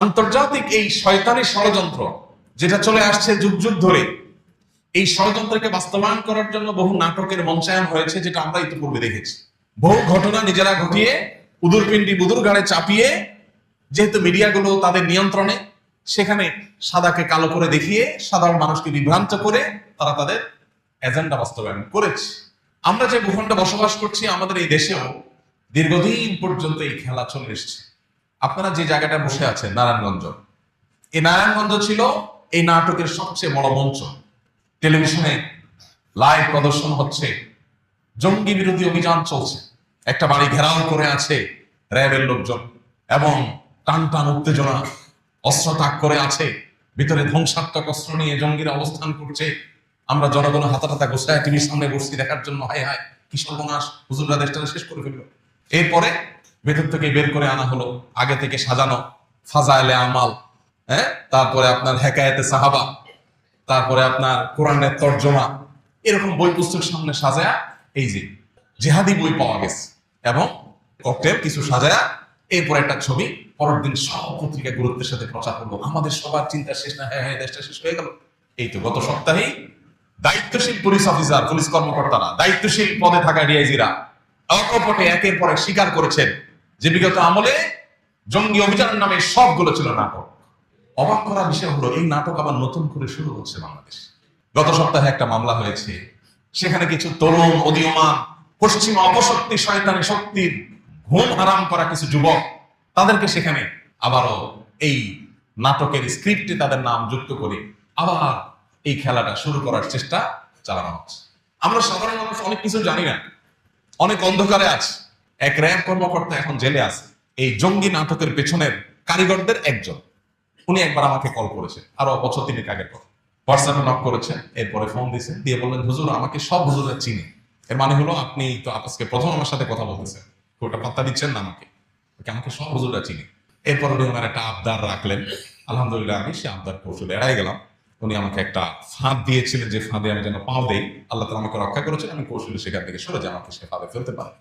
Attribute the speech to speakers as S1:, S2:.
S1: আন্তর্জাতিক এই শয়তানি ষড়যন্ত্র যেটা চলে আসছে যুগ যুগ ধরে, এই ষড়যন্ত্রকে বাস্তবায়ন করার জন্য বহু নাটকের মঞ্চায়ন হয়েছে, যেটা আমরা ইতিপূর্বে দেখেছি। বহু ঘটনা নিজেরা ঘটিয়ে উদুরপিন্ডি বুদুর গাড়ে চাপিয়ে, যেহেতু মিডিয়াগুলো তাদের নিয়ন্ত্রণে, সেখানে সাদাকে কালো করে দেখিয়ে, সাধারণ মানুষকে বিভ্রান্ত করে, তারা তাদের এজেন্ডা বাস্তবায়ন করেছে। আমরা যে ভূখণ্ডে বসবাস করছি, আমাদের এই দেশেও দীর্ঘদিন পর্যন্ত এই খেলা চলে এসছে। আপনারা যে জায়গাটা বসে আছেন, নারায়ণগঞ্জ। এই নারায়ণগঞ্জ ছিল এই নাটকের সবচেয়ে বড় মঞ্চ। টেলিভিশনে লাইভ প্রদর্শন হচ্ছে। জঙ্গি বিরোধী অভিযান চলছে। একটা বাড়ি ঘেরাও করে আছে র্যাবের লোকজন এবং টান টান উত্তেজনা অস্ত্র তাক করে আছে। ভিতরে ধ্বংসাত্মক অস্ত্র নিয়ে জঙ্গিরা অবস্থান করছে। আমরা জনগণ হাতা হাতা গোসায় টিভির সামনে বসছি, দেখার জন্য হায় হায়, কি সর্বনাশ। হুজুররা দেশটা শেষ করে ফেলল। এরপরে ভেতর থেকে বের করে আনা হলো, আগে থেকে সাজানো ফাজাইলে আমাল হ্যাঁ? তারপরে আপনার হেকায়েতে সাহাবা, তারপরে আপনার কোরআনের তর্জমা, এরকম বই পুস্তক সামনে সাজায়া এই যে জেহাদি বই পাওয়া গেছে এবং ককটেল কিছু সাজায়া এরপর একটা ছবি পরের দিন সব পত্রিকা গুরুত্বের সাথে প্রচার করল। আমাদের সবার চিন্তা শেষ না হ্যাঁ হ্যাঁ দেশটা শেষ হয়ে গেল। এই তো গত সপ্তাহেই দায়িত্বশীল পুলিশ অফিসার পুলিশ কর্মকর্তারা, দায়িত্বশীল পদে থাকা ডিআইজিরা অকপটে একের পর স্বীকার করেছেন যে বিগত আমলে জঙ্গি অভিযান নামে সবগুলো ছিল নাটক। অবাক করা বিষয় হলো, এই নাটক আবার নতুন করে শুরু হচ্ছে বাংলাদেশ। গত সপ্তাহে একটা মামলা হয়েছে, সেখানে কিছু তরুণ অদীয়মান পশ্চিম অপশক্তি, শয়তানি শক্তির ঘুম হারাম করা কিছু যুবক, তাদেরকে সেখানে আবারও এই নাটকের স্ক্রিপ্টে তাদের নাম যুক্ত করে আবার এই খেলাটা শুরু করার চেষ্টা চালানো হচ্ছে। আমরা সাধারণ মানুষ অনেক কিছু জানি না। অনেক অন্ধকারে আছে। এক র্যাব কর্মকর্তা এখন জেলে আছে। এই জঙ্গি নাটকের পেছনের কারিগরদের একজন। উনি একবার আমাকে কল করেছে আরও বছর তিনেক আগের কথা। হোয়াটসঅ্যাপে নক করেছেন। এরপরে ফোন দিয়েছেন। দিয়ে বললেন, হুজুর, আমাকে সব হুজুরের চিনি। এর মানে হলো, আপনি তো আজকে প্রথম আমার সাথে কথা বলতেছেন। একটা পাত্তা দিচ্ছেন না আমাকে। আমাকে সব হুজুররা চিনি। এরপর উনি ওনার একটা আবদার রাখলেন। আলহামদুলিল্লাহ, আমি সে আবদার কৌশলে এড়াই গেলাম। উনি আমাকে একটা ফাঁদ দিয়েছিলেন যে ফাঁদে আমি যেন পাও দেই, আল্লাহ তালা আমাকে রক্ষা করেছেন আমি কৌশলে সেখান থেকে সরে যে আমাকে সে ফাঁদে ফেলতে পারে।